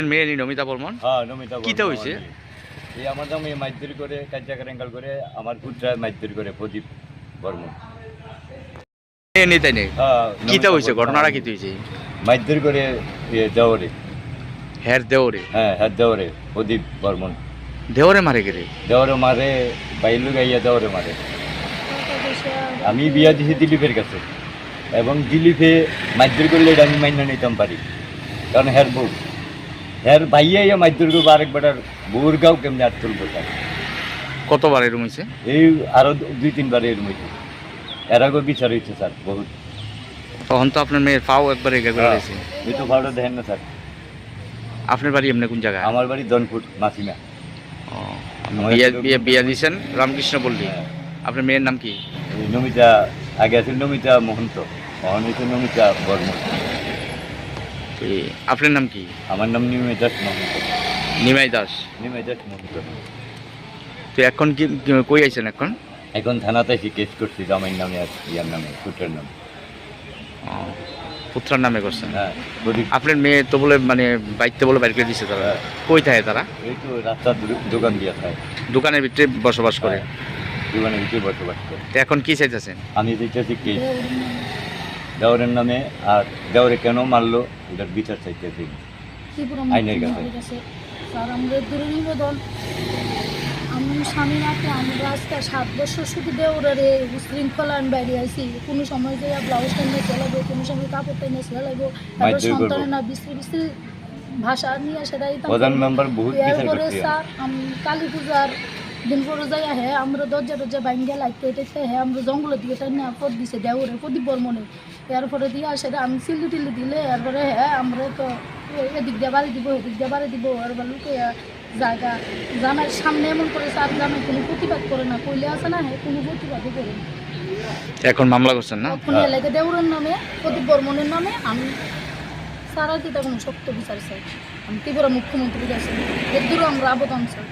মেয়ে নমিতা বর্মন হ্যাঁ নমিতা কিতা বর্মন হইছে? আমার মেয়ে। এই মাইদুরি করে কার্যাকার এঙ্গাল করে আমার পুত্রা মাইদুরি করে প্রদীপ বর্মন। নেই হ্যাঁ কিতা হয়েছে ঘটনাটা কি হয়েছে? মাইদুরি করে দেওয়ারে হের হ্যাঁ দেওয়ারে প্রদীপ বর্মন। দেওরে মারে গেলে দেওয়ারে মারে বাইলু গাইয়া দেওয়ারে মারে। আমি বিয়া দিছি দিলীপের কাছে। এবং দিলীপে মাইদুরি করলে এটা আমি মাইনা নিতাম পারি। কারণ হ্যার বউ। হ্যার ভাইয়া ইয়া মাইদুরি করব আরেকবার বউর গাও কেমনি আর তুলবো কতবার এরম হয়েছে এই আরও দুই তিনবার এর মধ্যে এর আগে বিচার হয়েছে স্যার বহুত। তখন তো আপনার মেয়ের পাও একবার এগিয়ে করে গেছে। এই তো ভাড়া দেখেন না স্যার। আপনার বাড়ি এমনি কোন জায়গায়? আমার বাড়ি দনপুর মাসিমা। বিয়ে বিয়ে বিয়ে দিয়েছেন? রামকৃষ্ণ বললি হ্যাঁ। আপনার মেয়ের নাম কি? এই নমিতা আগে আছে নমিতা মহন্ত এখন হয়েছে নমিতা বর্মন। এই, আপনার নাম কি? আমার নাম নিমিতাস মহন্ত। নিমাই দাস। নিমিতাস মহন্ত। তো এখন কি কই আইছেন এখন? এখন থানাতে এসে কেস করছি জামাইয়ের নামে আর ইয়ার নামে পুত্রের নামে। পুত্রার নামে করছেন? হ্যাঁ আপনার মেয়ে তো বলে মানে বাইতে বলে বাইর করে দিছে তারা। হ্যাঁ। কই থাকে তারা? এই তো রাস্তার দোকান দিয়া থাকে। দোকানের ভিতরে বসবাস করে। দোকানের ভিতরে বসবাস করে। তো এখন কি চাইতেছেন? আমি দিতেছি কেস দেওয়ারের নামে আর দেওয়ারে কেন মারলো এটার বিচার চাইতেছি আইনের কাছে। স্যার আমাদের দূরে নিবেদন আমি স্বামী রাখে আমরা আজকে সাত বছর শুধু দেওরে উশৃঙ্খলা আমি বাইরে আইছি। কোনো সময় যে ব্লাউজ টেনে সেলাবো কোনো সময় কাপড় টেনে সেলাবো তারপর। সন্তানের বিশ্রী ভাষা নিয়ে সেটা দিতাম প্রধান মেম্বার বহুত বিচার স্যার কালী পূজার দিন পরে যাই হ্যাঁ আমরা দরজা টরজা বাইঙ্গে লাগতে এটাতে হ্যাঁ আমরা জঙ্গলের দিকে তাই না পদ দিছে দেওরে প্রদীপ বর্মনে এরপরে দিয়ে সেটা আমি সিলি টিলি দিলে এরপরে হ্যাঁ আমরা তো এদিক দিয়ে বাড়ি দিব এদিক দিয়ে বাড়ি দিব এরপর লুকে জায়গা জানার সামনে এমন করে স্যার জানার কোনো প্রতিবাদ করে না কইলে আছে না হ্যাঁ কোনো প্রতিবাদই করে না। এখন মামলা করছেন না? তখন এলাকা দেউরের নামে প্রদীপ বর্মনের নামে আমি সারা দিতে কোনো শক্ত বিচার চাই আমি ত্রিপুরা মুখ্যমন্ত্রীর কাছে এর দূরে আমরা আবেদন চাই।